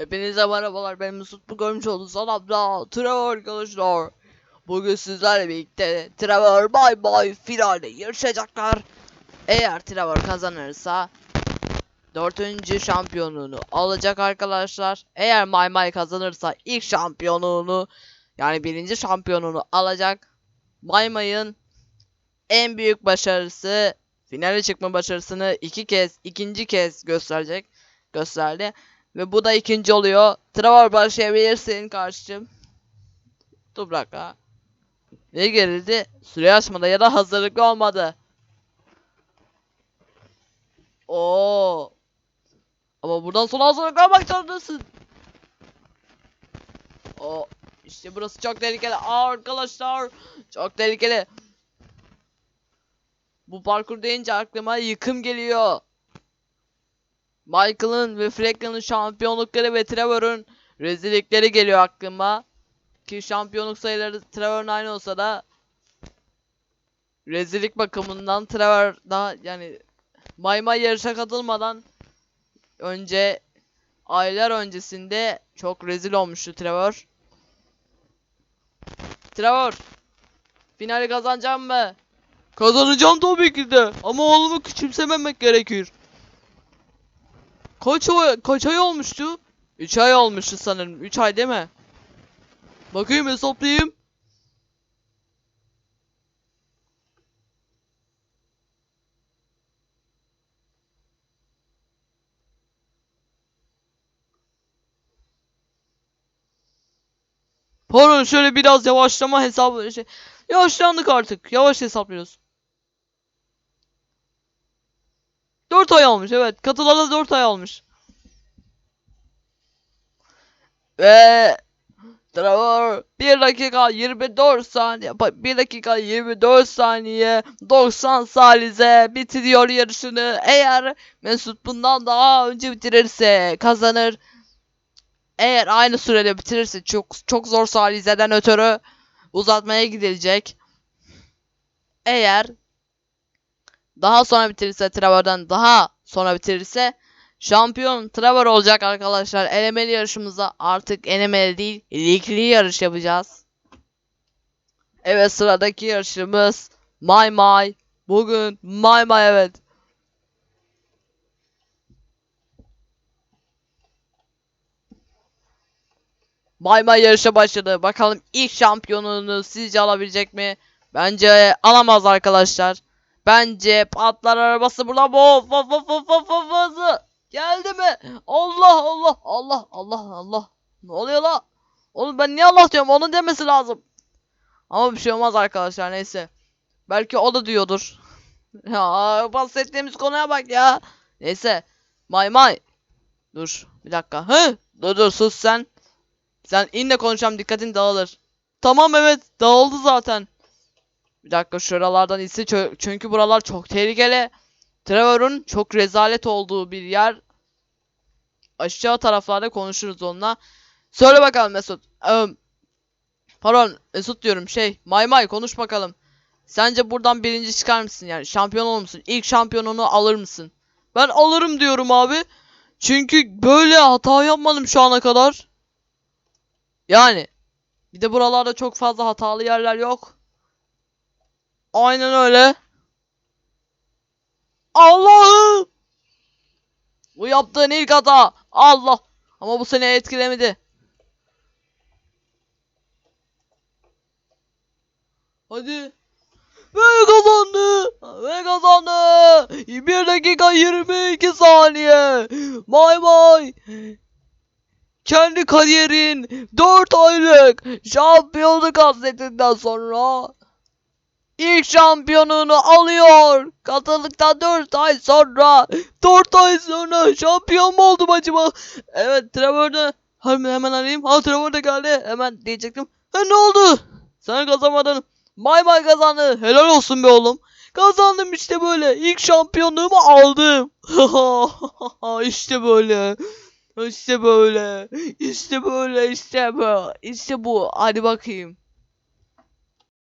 Hepinize merhabalar ben Mesut bu görmüş olduğunuz adamda Trevor arkadaşlar. Bugün sizlerle birlikte Trevor bay bay finalde yarışacaklar. Eğer Trevor kazanırsa dördüncü şampiyonluğunu alacak arkadaşlar. Eğer May May kazanırsa ilk şampiyonluğunu yani birinci şampiyonluğunu alacak. May May'ın en büyük başarısı finale çıkma başarısını iki kez ikinci kez gösterecek gösterdi. Ve bu da ikinci oluyor. Trevor başlayabilirsin karşım. Dur bırak ha. Ne gerildi? Süre açmadı ya da hazırlıklı olmadı. Oo. Ama buradan sonra hazırlıklı olmak zorundasın. O işte burası çok tehlikeli arkadaşlar. Çok tehlikeli. Bu parkur deyince aklıma yıkım geliyor. Michael'ın ve Franklin'in şampiyonlukları ve Trevor'ın rezillikleri geliyor aklıma. Ki şampiyonluk sayıları Trevor'ın aynı olsa da rezillik bakımından Trevor daha yani May May yarışa katılmadan önce aylar öncesinde çok rezil olmuştu Trevor. Trevor finali kazanacağım mı? Kazanacağım tabii ki de ama oğlumu küçümsememek gerekir. Kaç ay, kaç ay olmuştu? 3 ay olmuştu sanırım. 3 ay değil mi? Bakayım hesaplayayım. Pardon şöyle biraz yavaşlama hesabı şey. Yavaşlandık artık. Yavaş hesaplıyoruz. 4 ay olmuş evet. Katılalı 4 ay olmuş. Ve Trevor 1 dakika 24 saniye 1 dakika 24 saniye 90 salize bitiriyor yarışını. Eğer Mesut bundan daha önce bitirirse kazanır. Eğer aynı sürede bitirirse çok çok zor salizeden ötürü uzatmaya gidilecek. Eğer daha sonra bitirirse Trevor'dan daha sonra bitirirse şampiyon Trevor olacak arkadaşlar. Elemeli yarışımızda artık elemeli değil ligli yarış yapacağız. Evet sıradaki yarışımız My My. Bugün My My evet. My My yarışa başladı. Bakalım ilk şampiyonluğunu sizce alabilecek mi? Bence alamaz arkadaşlar. Bence patlar arabası burada bu. Of of of of of of. Geldi mi? Allah Allah Allah Allah Allah. Ne oluyor la? Oğlum ben niye Allah diyorum? Onun demesi lazım. Ama bir şey olmaz arkadaşlar neyse. Belki o da diyordur. ya bahsettiğimiz konuya bak ya. Neyse. May may. Dur bir dakika. Hı? Dur dur sus sen. Sen in de konuşalım dikkatin dağılır. Tamam evet dağıldı zaten. Bir dakika şuralardan çö- çünkü buralar çok tehlikeli. Trevor'un çok rezalet olduğu bir yer. Aşağı taraflarda konuşuruz onunla. Söyle bakalım Mesut. Ee, pardon Mesut diyorum şey. May May konuş bakalım. Sence buradan birinci çıkar mısın yani? Şampiyon olur musun? İlk şampiyonunu alır mısın? Ben alırım diyorum abi. Çünkü böyle hata yapmadım şu ana kadar. Yani. Bir de buralarda çok fazla hatalı yerler yok. Aynen öyle. Allah'ım! Bu yaptığın ilk hata. Allah! Ama bu seni etkilemedi. Hadi. Ve kazandı. Ve kazandı. 1 dakika 22 saniye. May may. Kendi kariyerin 4 aylık şampiyonluk hasretinden sonra ilk şampiyonunu alıyor. Katıldıktan 4 ay sonra 4 ay sonra şampiyon mu oldum acaba? Evet Trevor'da hemen, hemen arayayım. Ha Trevor da geldi. Hemen diyecektim. Ha ne oldu? Sen kazanmadın. May may kazandı. Helal olsun be oğlum. Kazandım işte böyle. İlk şampiyonluğumu aldım. işte böyle. İşte böyle. İşte böyle işte bu. İşte bu. Hadi bakayım.